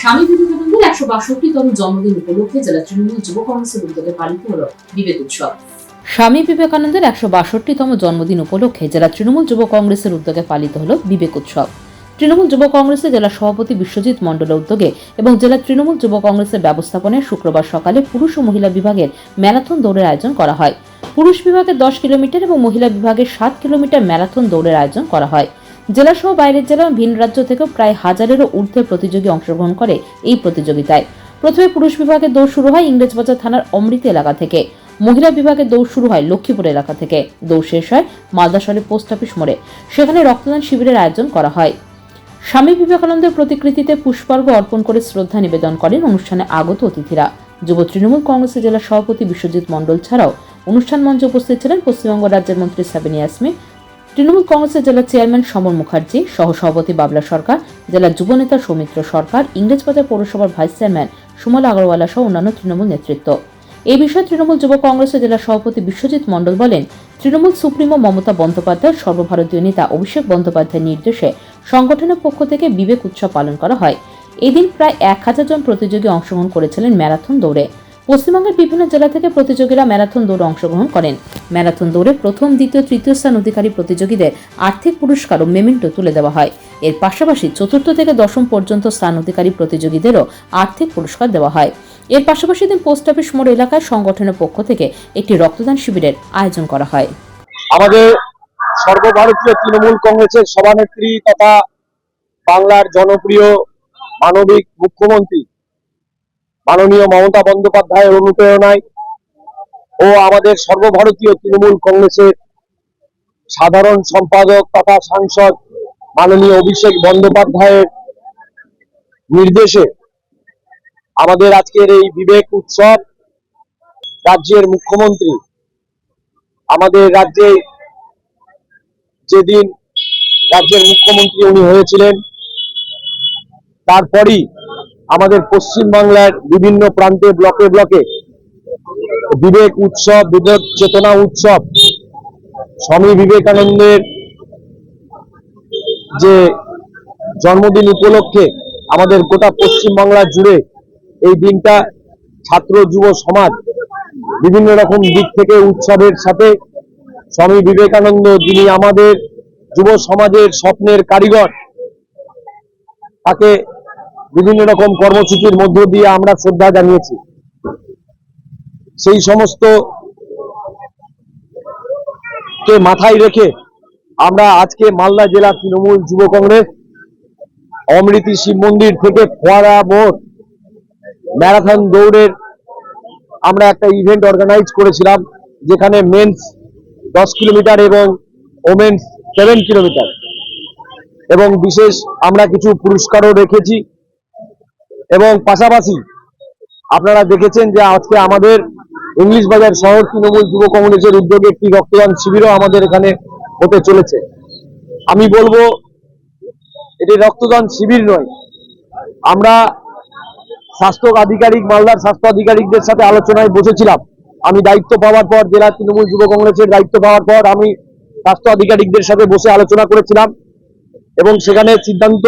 স্বামী বিবেকানন্দের একশো বাষট্টিতম জন্মদিন উপলক্ষে জেলা তৃণমূল যুব কংগ্রেসের উদ্যোগে পালিত হল বিবেক উৎসব। স্বামী বিবেকানন্দের একশো বাষট্টিতম জন্মদিন উপলক্ষে জেলা তৃণমূল যুব কংগ্রেসের উদ্যোগে পালিত হল বিবেক উৎসব। তৃণমূল যুব কংগ্রেসের জেলা সভাপতি বিশ্বজিৎ মণ্ডলের উদ্যোগে এবং জেলা তৃণমূল যুব কংগ্রেসের ব্যবস্থাপনায় শুক্রবার সকালে পুরুষ ও মহিলা বিভাগের ম্যারাথন দৌড়ের আয়োজন করা হয়। পুরুষ বিভাগে দশ কিলোমিটার এবং মহিলা বিভাগে সাত কিলোমিটার ম্যারাথন দৌড়ের আয়োজন করা হয়। জেলাসহ বাইরের জেলা ভিন রাজ্য থেকেও প্রায় হাজারেরও ঊর্ধ্বে প্রতিযোগী অংশগ্রহণ করে এই প্রতিযোগিতায়। প্রথমে পুরুষ বিভাগে দৌড় শুরু হয় ইংরেজবাজার থানার অমৃত এলাকা থেকে। মহিলা বিভাগে দৌড় শুরু হয় লক্ষ্মীপুর এলাকা থেকে। দৌড় শেষ হয় মালদাশহরের পোস্ট অফিস মোড়ে। সেখানে রক্তদান শিবিরের আয়োজন করা হয়। স্বামী বিবেকানন্দের প্রতিকৃতিতে পুষ্পার্ঘ অর্পণ করে শ্রদ্ধা নিবেদন করেন অনুষ্ঠানে আগত অতিথিরা। যুব তৃণমূল কংগ্রেসের জেলা সভাপতি বিশ্বজিৎ মণ্ডল ছাড়াও অনুষ্ঠান মঞ্চে উপস্থিত ছিলেন পশ্চিমবঙ্গ রাজ্যের মন্ত্রী সাবিনী ইয়াসমিন তৃণমূল কংগ্রেসের জেলা চেয়ারম্যান সমর মুখার্জি সহ সভাপতি বাবলা সরকার, জেলা যুবনেতা সৌমিত্র সরকার, ইংরেজবাজার পৌরসভার ভাইস চেয়ারম্যান সুমল আগরওয়ালা সহ অন্যান্য তৃণমূল নেতৃত্ব। এই বিষয়ে তৃণমূল যুব কংগ্রেসের জেলা সভাপতি বিশ্বজিৎ মণ্ডল বলেন, তৃণমূল সুপ্রিমো মমতা বন্দ্যোপাধ্যায়, সর্বভারতীয় নেতা অভিষেক বন্দ্যোপাধ্যায়ের নির্দেশে সংগঠনের পক্ষ থেকে বিবেক উৎসব পালন করা হয়। এদিন প্রায় এক হাজার জন প্রতিযোগী অংশগ্রহণ করেছিলেন ম্যারাথন দৌড়ে। পশ্চিমবঙ্গের বিভিন্ন জেলা থেকে প্রতিযোগীরা ম্যারাথন দৌড়ে অংশগ্রহণ করেন। ম্যারাথন দৌড়ে প্রথম, দ্বিতীয়, তৃতীয় স্থান অধিকারী প্রতিযোগীদের আর্থিক পুরস্কার ও মেমেন্টো তুলে দেওয়া হয়। এর পাশাপাশি চতুর্থ থেকে দশম পর্যন্ত স্থান অধিকারী প্রতিযোগীদেরও আর্থিক পুরস্কার দেওয়া হয়। এর পাশাপাশি দিন পোস্ট অফিস মোড় এলাকায় সংগঠনের পক্ষ থেকে একটি রক্তদান শিবিরের আয়োজন করা হয়। আমাদের সর্বভারতীয় তৃণমূল কংগ্রেসের সভানেত্রী তথা বাংলার জনপ্রিয় মানবিক মুখ্যমন্ত্রী মাননীয় মমতা বন্দ্যোপাধ্যায়ের অনুপ্রেরণায় ও আমাদের সর্বভারতীয় তৃণমূল কংগ্রেসের সাধারণ সম্পাদক তথা সাংসদ মাননীয় অভিষেক বন্দ্যোপাধ্যায়ের নির্দেশে আমাদের আজকের এই বিবেক উৎসব রাজ্যের মুখ্যমন্ত্রী, আমাদের রাজ্যে যেদিন রাজ্যের মুখ্যমন্ত্রী উনি হয়েছিলেন, তারপরই আমাদের পশ্চিম বাংলার বিভিন্ন প্রান্তে, ব্লকে ব্লকে বিবেক উৎসব বিবেক চেতনা উৎসব, স্বামী বিবেকানন্দের যে জন্মদিন উপলক্ষে আমাদের গোটা পশ্চিম বাংলা জুড়ে এই দিনটা ছাত্র, যুব, সমাজ বিভিন্ন রকম দিক থেকে উৎসবের সাথে স্বামী বিবেকানন্দ, যিনি আমাদের যুব সমাজের স্বপ্নের কারিগর, তাকে বিভিন্ন রকম কর্মসূচির মধ্য দিয়ে আমরা শ্রদ্ধা জানিয়েছি। সেই সমস্ত কে মাথায় রেখে আমরা আজকে মালদা জেলা তৃণমূল যুব কংগ্রেস, অমৃতি শিব মন্দির থেকে ফোয়ারা মোড় ম্যারাথন দৌড়ের আমরা একটা ইভেন্ট অর্গানাইজ করেছিলাম, যেখানে মেন্স দশ কিলোমিটার এবং ওমেন্স সেভেন কিলোমিটার। এবং বিশেষ আমরা কিছু পুরস্কারও রেখেছি। এবং পাশাপাশি আপনারা দেখেছেন যে আজকে আমাদের ইংলিশ বাজার শহর তৃণমূল যুব কংগ্রেসের উদ্যোগে একটি রক্তদান শিবিরও আমাদের এখানে হতে চলেছে। আমি বলব, এটি রক্তদান শিবির নয়। আমরা স্বাস্থ্য আধিকারিক, মালদার স্বাস্থ্য আধিকারিকদের সাথে আলোচনায় বসেছিলাম। আমি দায়িত্ব পাওয়ার পর, জেলা তৃণমূল যুব কংগ্রেসের দায়িত্ব পাওয়ার পর আমি স্বাস্থ্য আধিকারিকদের সাথে বসে আলোচনা করেছিলাম এবং সেখানে সিদ্ধান্ত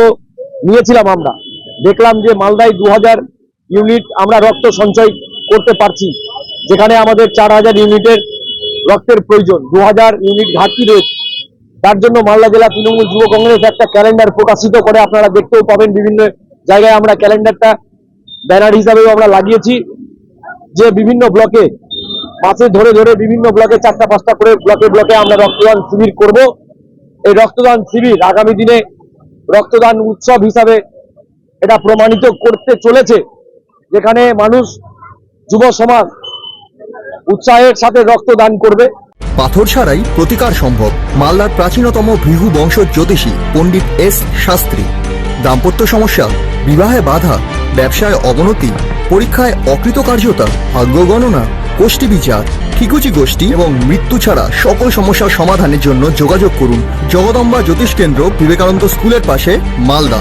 নিয়েছিলাম আমরা। দেখলাম যে মালদায় দু হাজার ইউনিট আমরা রক্ত সঞ্চয় করতে পারছি, যেখানে আমাদের চার হাজার ইউনিটের রক্তের প্রয়োজন দু হাজার ইউনিট ঘাটতি রয়েছে। তার জন্য মালদা জেলা তৃণমূল যুব কংগ্রেস একটা ক্যালেন্ডার প্রকাশিত করে, আপনারা দেখতেও পাবেন বিভিন্ন জায়গায় আমরা ক্যালেন্ডারটা, ব্যানার হিসাবেও আমরা লাগিয়েছি, যে বিভিন্ন ব্লকে, মাসে ধরে ধরে বিভিন্ন ব্লকে চারটা পাঁচটা করে ব্লকে ব্লকে আমরা রক্তদান শিবির করব। এই রক্তদান শিবির আগামী দিনে রক্তদান উৎসব হিসাবে এটা প্রমাণিত করতে চলেছে। যেখানে মানুষ, যুব সমাজ উৎসাহের সাথে রক্তদান করবে। পাথর ছাড়াই প্রতিকার সম্ভব, মালদার প্রাচীনতম ভৃহু বংশ জ্যোতিষী পণ্ডিত এস শাস্ত্রী। দাম্পত্য সমস্যা, বিবাহে বাধা, ব্যবসায় অবনতি, পরীক্ষায় অকৃতকার্যতা, ভাগ্য গণনা, গোষ্ঠী বিচার, ঠিকুচি গোষ্ঠী এবং মৃত্যু ছাড়া সকল সমস্যার সমাধানের জন্য যোগাযোগ করুন জগদম্বা জ্যোতিষ কেন্দ্র বিবেকানন্দ স্কুলের পাশে, Malda.